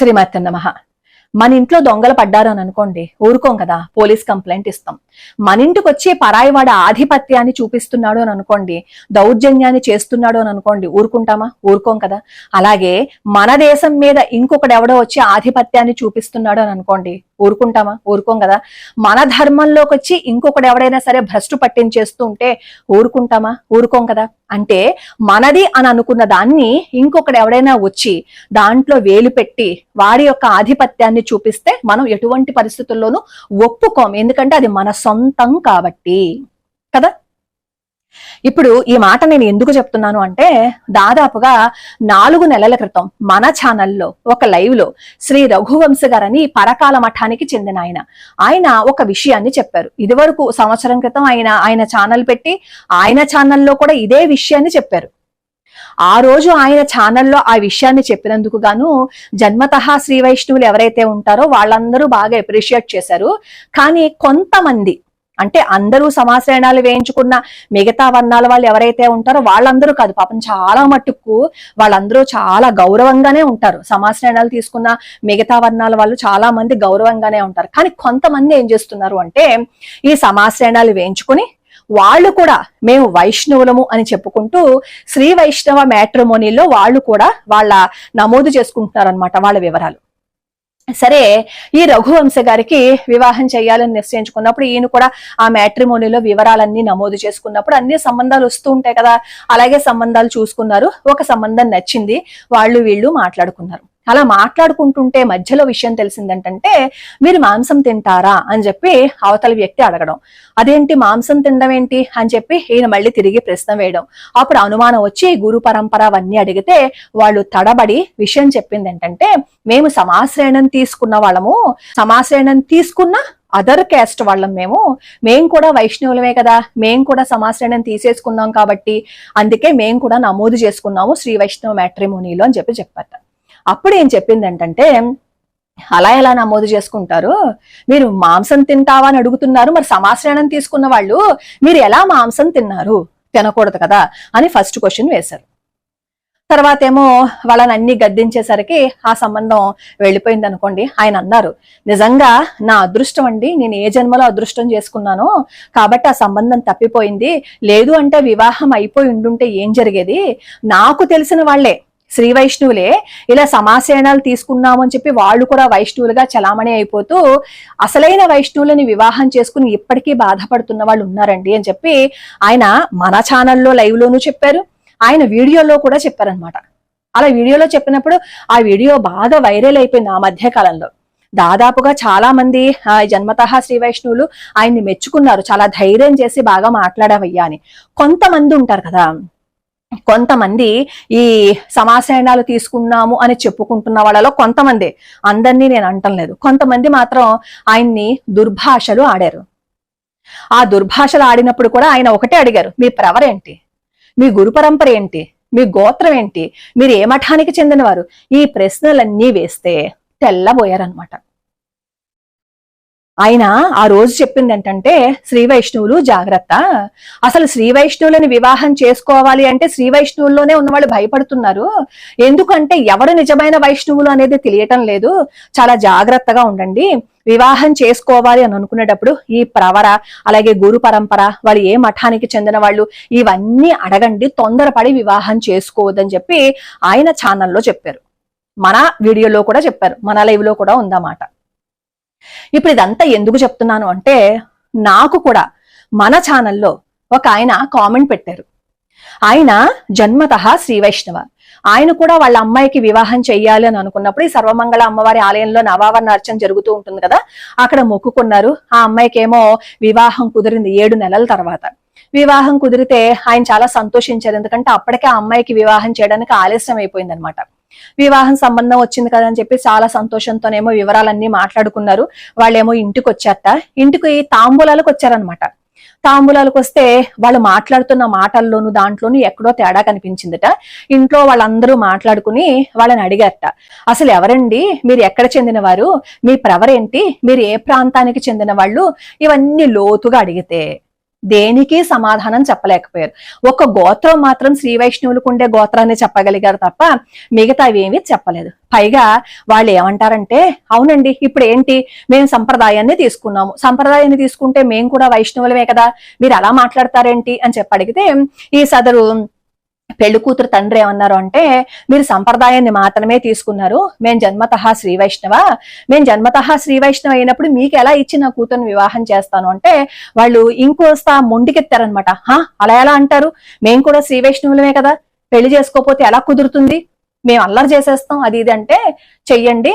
శ్రీమతి నమ. మన ఇంట్లో దొంగలు పడ్డారని అని అనుకోండి ఊరుకోం కదా పోలీస్ కంప్లైంట్ ఇస్తాం. మన ఇంటికి వచ్చే పరాయివాడ ఆధిపత్యాన్ని చూపిస్తున్నాడు అని అనుకోండి దౌర్జన్యాన్ని చేస్తున్నాడు అని అనుకోండి ఊరుకుంటామా? ఊరుకోం కదా. అలాగే మన దేశం మీద ఇంకొకడెవడో వచ్చి ఆధిపత్యాన్ని చూపిస్తున్నాడు అని అనుకోండి ఊరుకుంటామా ఊరుకోం కదా? మన ధర్మంలోకి వచ్చి ఇంకొకడు ఎవడైనా సరే భ్రష్టు పట్టించేస్తూ ఉంటే ఊరుకుంటామా ఊరుకోం కదా? అంటే మనది అని అనుకున్న దాన్ని ఇంకొకడు ఎవడైనా వచ్చి దాంట్లో వేలు పెట్టి వారి యొక్క ఆధిపత్యాన్ని చూపిస్తే మనం ఎటువంటి పరిస్థితుల్లోనూ ఒప్పుకోం. ఎందుకంటే అది మన సొంతం కాబట్టి. కదా? ఇప్పుడు ఈ మాట నేను ఎందుకు చెప్తున్నాను అంటే దాదాపుగా నాలుగు నెలల క్రితం మన ఛానల్లో ఒక లైవ్లో శ్రీ రఘువంశ గారని పరకాల మఠానికి చెందిన ఆయన. ఆయన ఒక విషయాన్ని చెప్పారు. ఇదివరకు సంవత్సరం క్రితం ఆయన ఆయన ఛానల్ పెట్టి ఆయన ఛానల్లో కూడా ఇదే విషయాన్ని చెప్పారు. ఆ రోజు ఆయన ఛానల్లో ఆ విషయాన్ని చెప్పినందుకు గాను జన్మతహా శ్రీ వైష్ణవులు ఎవరైతే ఉంటారో వాళ్ళందరూ బాగా అప్రిషియేట్ చేశారు. కానీ కొంతమంది అంటే అందరూ సమాశ్రయణాలు వేయించుకున్న మిగతా వర్ణాల వాళ్ళు ఎవరైతే ఉంటారో వాళ్ళందరూ కాదు. పాపం చాలా మట్టుకు వాళ్ళందరూ చాలా గౌరవంగానే ఉంటారు. సమాశ్రయణాలు తీసుకున్న మిగతా వర్ణాల వాళ్ళు చాలా మంది గౌరవంగానే ఉంటారు. కానీ కొంతమంది ఏం చేస్తున్నారు అంటే ఈ సమాశ్రయణాలు వేయించుకుని వాళ్ళు కూడా మేము వైష్ణవులము అని చెప్పుకుంటూ శ్రీ వైష్ణవ మ్యాట్రిమోనీలో వాళ్ళు కూడా వాళ్ళ నమోదు చేసుకుంటున్నారు అనమాట వాళ్ళ వివరాలు. సరే ఈ రఘువంశ గారికి వివాహం చేయాలని నిశ్చయించుకున్నప్పుడు ఈయన కూడా ఆ మ్యాట్రిమోనీలో వివరాలన్నీ నమోదు చేసుకున్నప్పుడు అన్ని సంబంధాలు వస్తూ ఉంటాయి కదా అలాగే సంబంధాలు చూసుకున్నారు ఒక సంబంధం నచ్చింది వాళ్ళు వీళ్ళు మాట్లాడుకున్నారు. అలా మాట్లాడుకుంటుంటే మధ్యలో విషయం తెలిసిందంటే మీరు మాంసం తింటారా? అని చెప్పి అవతల వ్యక్తి అడగడం. అదేంటి మాంసం తినడం ఏంటి అని చెప్పి ఈయన మళ్ళీ తిరిగి ప్రశ్న వేయడం. అప్పుడు అనుమానం వచ్చి గురు పరంపర అవన్నీ అడిగితే వాళ్ళు తడబడి విషయం చెప్పింది ఏంటంటే మేము సమాశ్రయణం తీసుకున్న వాళ్ళము సమాశ్రయణం తీసుకున్న అదర్ క్యాస్ట్ వాళ్ళం మేము. మేం కూడా వైష్ణవులమే కదా. మేం కూడా సమాశ్రయణం తీసేసుకున్నాం కాబట్టి అందుకే మేం కూడా నమోదు చేసుకున్నాము శ్రీ వైష్ణవ మ్యాట్రిమోనీలో అని చెప్పి చెప్పారు అప్పుడు ఏం చెప్పింది ఏంటంటే అలా ఎలా నమోదు చేసుకుంటారు? మీరు మాంసం తింటావా అని అడుగుతున్నారు మరి సమాశ్రయణం తీసుకున్న వాళ్ళు మీరు ఎలా మాంసం తిన్నారు? తినకూడదు కదా? అని ఫస్ట్ క్వశ్చన్ వేశారు. తర్వాత ఏమో వాళ్ళని అన్ని గద్దించేసరికి ఆ సంబంధం వెళ్ళిపోయింది అనుకోండి ఆయన అన్నారు నిజంగా నా అదృష్టం అండి నేను ఏ జన్మలో అదృష్టం చేసుకున్నానో కాబట్టి ఆ సంబంధం తప్పిపోయింది. లేదు అంటే వివాహం అయిపోయి ఉండుంటే ఏం జరిగేది? నాకు తెలిసిన వాళ్ళే శ్రీ వైష్ణవులే ఇలా సమాసేనాలు తీసుకున్నామని చెప్పి వాళ్ళు కూడా వైష్ణవులుగా చలామణి అయిపోతూ అసలైన వైష్ణవులని వివాహం చేసుకుని ఇప్పటికీ బాధపడుతున్న వాళ్ళు ఉన్నారండి అని చెప్పి ఆయన మన ఛానల్లో లైవ్ లోనూ చెప్పారు. ఆయన వీడియోలో కూడా చెప్పారనమాట అలా వీడియోలో చెప్పినప్పుడు ఆ వీడియో బాగా వైరల్ అయిపోయింది ఆ మధ్య కాలంలో దాదాపుగా చాలా మంది ఆ, జన్మతః శ్రీ వైష్ణవులు ఆయన్ని మెచ్చుకున్నారు. చాలా ధైర్యం చేసి బాగా మాట్లాడవయ్యా అని. కొంతమంది ఉంటారు కదా. కొంతమంది ఈ సమాశయనాలు తీసుకున్నాము అని చెప్పుకుంటున్న వాళ్ళలో కొంతమంది. అందరినీ నేను అంటం లేదు. కొంతమంది మాత్రం ఆయన్ని దుర్భాషలు ఆడారు. ఆ దుర్భాషలు ఆడినప్పుడు కూడా ఆయన ఒకటే అడిగారు మీ ప్రవరేంటి మీ గురు పరంపర ఏంటి? మీ గోత్రం ఏంటి? మీరు ఏ మఠానికి చెందినవారు? ఈ ప్రశ్నలన్నీ వేస్తే తెల్లబోయారనమాట ఆయన ఆ రోజు చెప్పింది ఏంటంటే శ్రీ వైష్ణవులు జాగ్రత్త. అసలు శ్రీ వైష్ణవులని వివాహం చేసుకోవాలి అంటే శ్రీ వైష్ణవుల్లోనే ఉన్న వాళ్ళు భయపడుతున్నారు. ఎందుకంటే ఎవరు నిజమైన వైష్ణవులు అనేది తెలియటం లేదు. చాలా జాగ్రత్తగా ఉండండి. వివాహం చేసుకోవాలి అని అనుకునేటప్పుడు ఈ ప్రవర అలాగే గురు పరంపర వాళ్ళు ఏ మఠానికి చెందిన వాళ్ళు ఇవన్నీ అడగండి. తొందరపడి వివాహం చేసుకోవద్దని చెప్పి ఆయన ఛానల్లో చెప్పారు. మన వీడియోలో కూడా చెప్పారు. మన లైవ్లో కూడా ఉందన్నమాట. ఇప్పుడు ఇదంతా ఎందుకు చెప్తున్నాను అంటే నాకు కూడా మన ఛానల్లో ఒక ఆయన కామెంట్ పెట్టారు. ఆయన జన్మత శ్రీ వైష్ణవ. ఆయన కూడా వాళ్ళ అమ్మాయికి వివాహం చెయ్యాలి అని అనుకున్నప్పుడు ఈ సర్వమంగళ అమ్మవారి ఆలయంలో నవావరణ అర్చన జరుగుతూ ఉంటుంది కదా అక్కడ మొక్కుకున్నారు. ఆ అమ్మాయికి ఏమో వివాహం కుదిరింది ఏడు నెలల తర్వాత. వివాహం కుదిరితే ఆయన చాలా సంతోషించారు. ఎందుకంటే అప్పటికే ఆ అమ్మాయికి వివాహం చేయడానికి ఆలస్యం అయిపోయింది అనమాట వివాహం సంబంధం వచ్చింది కదా అని చెప్పి చాలా సంతోషంతోనేమో వివరాలన్నీ మాట్లాడుకున్నారు. వాళ్ళేమో ఇంటికి వచ్చారట ఇంటికి తాంబూలాలకు వచ్చారనమాట తాంబూలాలకు వస్తే వాళ్ళు మాట్లాడుతున్న మాటల్లోనూ దాంట్లోనూ ఎక్కడో తేడా కనిపించిందట. ఇంట్లో వాళ్ళందరూ మాట్లాడుకుని వాళ్ళని అడిగారట. అసలు ఎవరండి? మీరు ఎక్కడ చెందినవారు? మీ ప్రవరేంటి? మీరు ఏ ప్రాంతానికి చెందిన వాళ్ళు ఇవన్నీ లోతుగా అడిగితే దేనికి సమాధానం చెప్పలేకపోయారు. ఒక గోత్రం మాత్రం శ్రీ వైష్ణవులకు ఉండే గోత్రాన్ని చెప్పగలిగారు తప్ప మిగతా ఏమీ చెప్పలేదు. పైగా వాళ్ళు ఏమంటారంటే అవునండి ఇప్పుడు ఏంటి మేము సంప్రదాయాన్ని తీసుకున్నాము. సంప్రదాయాన్ని తీసుకుంటే మేము కూడా వైష్ణవులమే కదా. మీరు అలా మాట్లాడతారేంటి? అని చెప్పి అడిగితే ఈ సదరు పెళ్ళి కూతురు తండ్రి ఏమన్నారు అంటే మీరు సంప్రదాయాన్ని మాత్రమే తీసుకున్నారు. మేము జన్మతః శ్రీ వైష్ణవ. మేము జన్మతః శ్రీ వైష్ణవ అయినప్పుడు మీకు ఎలా ఇచ్చి నా కూతురుని వివాహం చేస్తాను? అంటే వాళ్ళు ఇంకోస్తా మొండికెత్తారనమాట హా అలా ఎలా అంటారు? మేము కూడా శ్రీ వైష్ణవులమే కదా. పెళ్ళి చేసుకోకపోతే ఎలా కుదురుతుంది? మేము అల్లరి చేసేస్తాం. అది ఇది అంటే చెయ్యండి.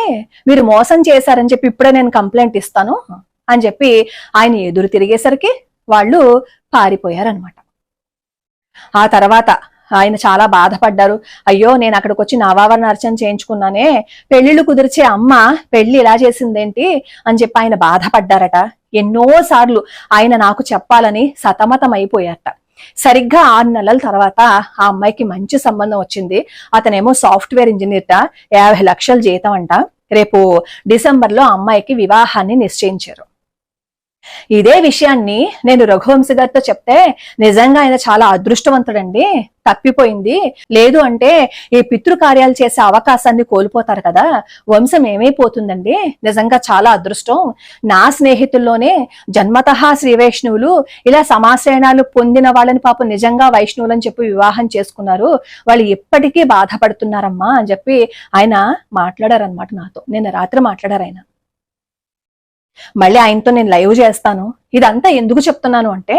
మీరు మోసం చేశారని చెప్పి ఇప్పుడే నేను కంప్లైంట్ ఇస్తాను అని చెప్పి ఆయన ఎదురు తిరిగేసరికి వాళ్ళు పారిపోయారనమాట ఆ తర్వాత ఆయన చాలా బాధపడ్డారు. అయ్యో నేను అక్కడికి వచ్చి నవావరణ అర్చన చేయించుకున్నానే. పెళ్ళిళ్ళు కుదిర్చే అమ్మ పెళ్ళి ఇలా చేసిందేంటి అని చెప్పి ఆయన బాధపడ్డారట. ఎన్నో సార్లు ఆయన నాకు చెప్పాలని సతమతం అయిపోయారట సరిగ్గా ఆరు నెలల తర్వాత ఆ అమ్మాయికి మంచి సంబంధం వచ్చింది. అతనేమో సాఫ్ట్వేర్ ఇంజనీర్ట యాభై లక్షల జీతం అంట. రేపు డిసెంబర్లో అమ్మాయికి వివాహాన్ని నిశ్చయించారు. ఇదే విషయాన్ని నేను రఘువంశీ గారితో చెప్తే నిజంగా ఆయన చాలా అదృష్టవంతుడండి. తప్పిపోయింది. లేదు అంటే ఈ పితృకార్యాలు చేసే అవకాశాన్ని కోల్పోతారు కదా. వంశం ఏమైపోతుందండి? నిజంగా చాలా అదృష్టం. నా స్నేహితుల్లోనే జన్మతః శ్రీ వైష్ణవులు ఇలా సమాశ్రయణాలు పొందిన వాళ్ళని పాపం నిజంగా వైష్ణవులు చెప్పి వివాహం చేసుకున్నారు. వాళ్ళు ఎప్పటికీ బాధపడుతున్నారమ్మా అని చెప్పి ఆయన మాట్లాడారనమాట నాతో. నిన్న రాత్రి మాట్లాడారు ఆయన. మళ్ళీ ఆయనతో నేను లైవ్ చేస్తాను. ఇదంతా ఎందుకు చెప్తున్నాను అంటే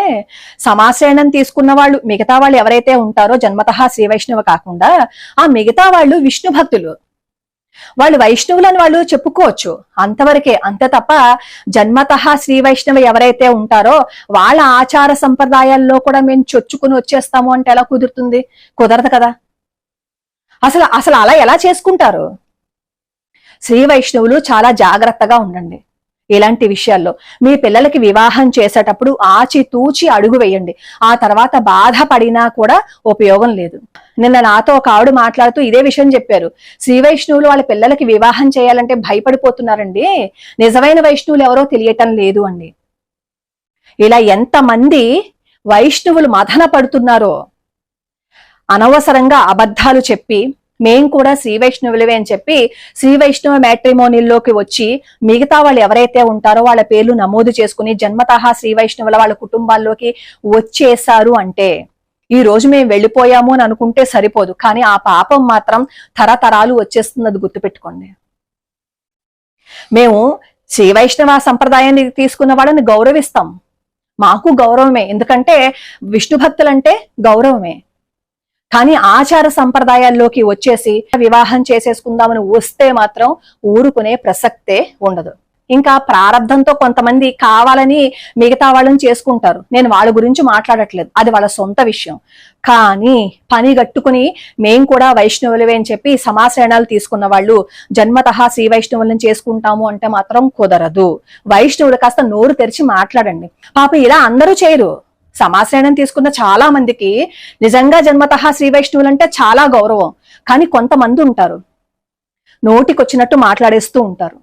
సమాశ్రయణం తీసుకున్న వాళ్ళు మిగతా వాళ్ళు ఎవరైతే ఉంటారో జన్మతః శ్రీ వైష్ణవ కాకుండా ఆ మిగతా వాళ్ళు విష్ణు భక్తులు. వాళ్ళు వైష్ణవులని వాళ్ళు చెప్పుకోవచ్చు. అంతవరకే అంతే తప్ప జన్మతః శ్రీ వైష్ణవ ఎవరైతే ఉంటారో వాళ్ళ ఆచార సంప్రదాయాల్లో కూడా మేము చొచ్చుకుని వచ్చేస్తాము అంటే ఎలా కుదురుతుంది? కుదరదు కదా. అసలు అసలు అలా ఎలా చేసుకుంటారు? శ్రీ వైష్ణవులు చాలా జాగ్రత్తగా ఉండండి. ఇలాంటి విషయాల్లో. మీ పిల్లలకి వివాహం చేసేటప్పుడు ఆచి తూచి అడుగు వేయండి. ఆ తర్వాత బాధపడినా కూడా ఉపయోగం లేదు. నిన్న నాతో ఒక ఆవిడ మాట్లాడుతూ ఇదే విషయం చెప్పారు. శ్రీ వైష్ణవులు వాళ్ళ పిల్లలకి వివాహం చేయాలంటే భయపడిపోతున్నారండి. నిజమైన వైష్ణవులు ఎవరో తెలియటం లేదు అండి. ఇలా ఎంతమంది వైష్ణవులు మదన పడుతున్నారో అనవసరంగా అబద్ధాలు చెప్పి మేం కూడా శ్రీ వైష్ణవులవే అని చెప్పి శ్రీ వైష్ణవ మ్యాట్రిమోనిల్లోకి వచ్చి మిగతా వాళ్ళు ఎవరైతే ఉంటారో వాళ్ళ పేర్లు నమోదు చేసుకుని జన్మతః శ్రీ వైష్ణవుల వాళ్ళ కుటుంబాల్లోకి వచ్చేసారు అంటే ఈ రోజు మేము వెళ్ళిపోయాము అని అనుకుంటే సరిపోదు. కానీ ఆ పాపం మాత్రం తరతరాలు వచ్చేస్తున్నది గుర్తుపెట్టుకోండి. మేము శ్రీ వైష్ణవ సంప్రదాయాన్ని తీసుకున్న వాళ్ళని గౌరవిస్తాం. మాకు గౌరవమే. ఎందుకంటే విష్ణు భక్తులంటే గౌరవమే. కానీ ఆచార సంప్రదాయాల్లోకి వచ్చేసి వివాహం చేసేసుకుందామని వస్తే మాత్రం ఊరుకునే ప్రసక్తే ఉండదు. ఇంకా ప్రారంధంతో కొంతమంది కావాలని మిగతా వాళ్ళని చేసుకుంటారు. నేను వాళ్ళ గురించి మాట్లాడట్లేదు. అది వాళ్ళ సొంత విషయం. కానీ పని గట్టుకుని మేం కూడా వైష్ణవులవే అని చెప్పి సమాశ్రయణాలు తీసుకున్న వాళ్ళు జన్మత శ్రీ వైష్ణవులను చేసుకుంటాము అంటే మాత్రం కుదరదు. వైష్ణవులు కాస్త నోరు తెరిచి మాట్లాడండి. పాప ఇలా అందరూ చేయరు. సమాశ్రయణం తీసుకున్న చాలా మందికి నిజంగా జన్మత శ్రీ వైష్ణవులు అంటే చాలా గౌరవం. కానీ కొంతమంది ఉంటారు. నోటికొచ్చినట్టు మాట్లాడేస్తూ ఉంటారు.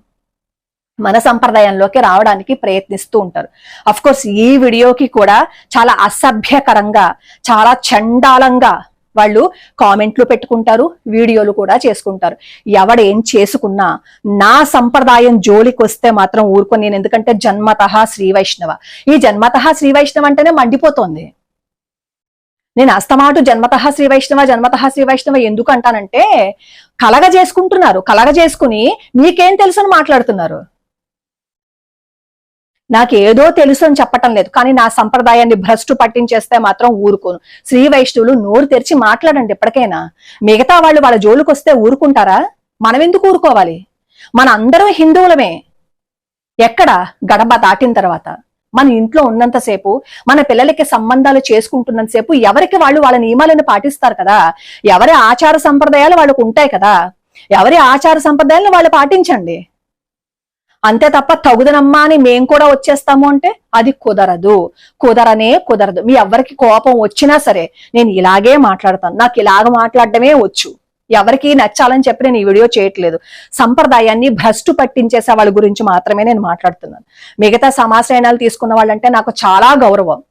మన సంప్రదాయంలోకి రావడానికి ప్రయత్నిస్తూ ఉంటారు. అఫ్ కోర్స్ ఈ వీడియోకి కూడా చాలా అసభ్యకరంగా చాలా చండాలంగా వాళ్ళు కామెంట్లు పెట్టుకుంటారు వీడియోలు కూడా చేసుకుంటారు. ఎవడేం చేసుకున్నా నా సంప్రదాయం జోలికి వస్తే మాత్రం ఊరుకొని నేను. ఎందుకంటే జన్మతః శ్రీ వైష్ణవ. ఈ జన్మతః శ్రీ వైష్ణవ అంటేనే మండిపోతోంది. నేను అస్తమాటు జన్మత శ్రీ వైష్ణవ జన్మత శ్రీ వైష్ణవ ఎందుకు అంటానంటే కలగ చేసుకుంటున్నారు కలగ చేసుకుని మీకేం తెలుసు అని మాట్లాడుతున్నారు. నాకు ఏదో తెలుసు అని చెప్పటం లేదు. కానీ నా సంప్రదాయాన్ని భ్రష్టు పట్టించేస్తే మాత్రం ఊరుకోను. శ్రీ వైష్ణవులు నోరు తెరిచి మాట్లాడండి ఎప్పటికైనా. మిగతా వాళ్ళు వాళ్ళ జోలికి వస్తే ఊరుకుంటారా? మనం ఎందుకు ఊరుకోవాలి? మన అందరం హిందువులమే. ఎక్కడ? గడప దాటిన తర్వాత. మన ఇంట్లో ఉన్నంతసేపు మన పిల్లలకి సంబంధాలు చేసుకుంటున్నంతసేపు ఎవరికి వాళ్ళు వాళ్ళ నియమాలను పాటిస్తారు కదా? ఎవరి ఆచార సంప్రదాయాలు వాళ్ళకు ఉంటాయి కదా? ఎవరి ఆచార సంప్రదాయాలను వాళ్ళు పాటించండి. అంతే తప్ప తగుదనమ్మా అని మేము కూడా వచ్చేస్తాము అంటే అది కుదరదు. కుదరనే కుదరదు. మీ ఎవరికి కోపం వచ్చినా సరే నేను ఇలాగే మాట్లాడతాను. నాకు ఇలాగ మాట్లాడడమే వచ్చు. ఎవరికి నచ్చాలని చెప్పి నేను ఈ వీడియో చేయట్లేదు. సంప్రదాయాన్ని భ్రష్టు పట్టించేసే వాళ్ళ గురించి మాత్రమే నేను మాట్లాడుతున్నాను. మిగతా సమాశ్రయణాలు తీసుకున్న వాళ్ళంటే నాకు చాలా గౌరవం.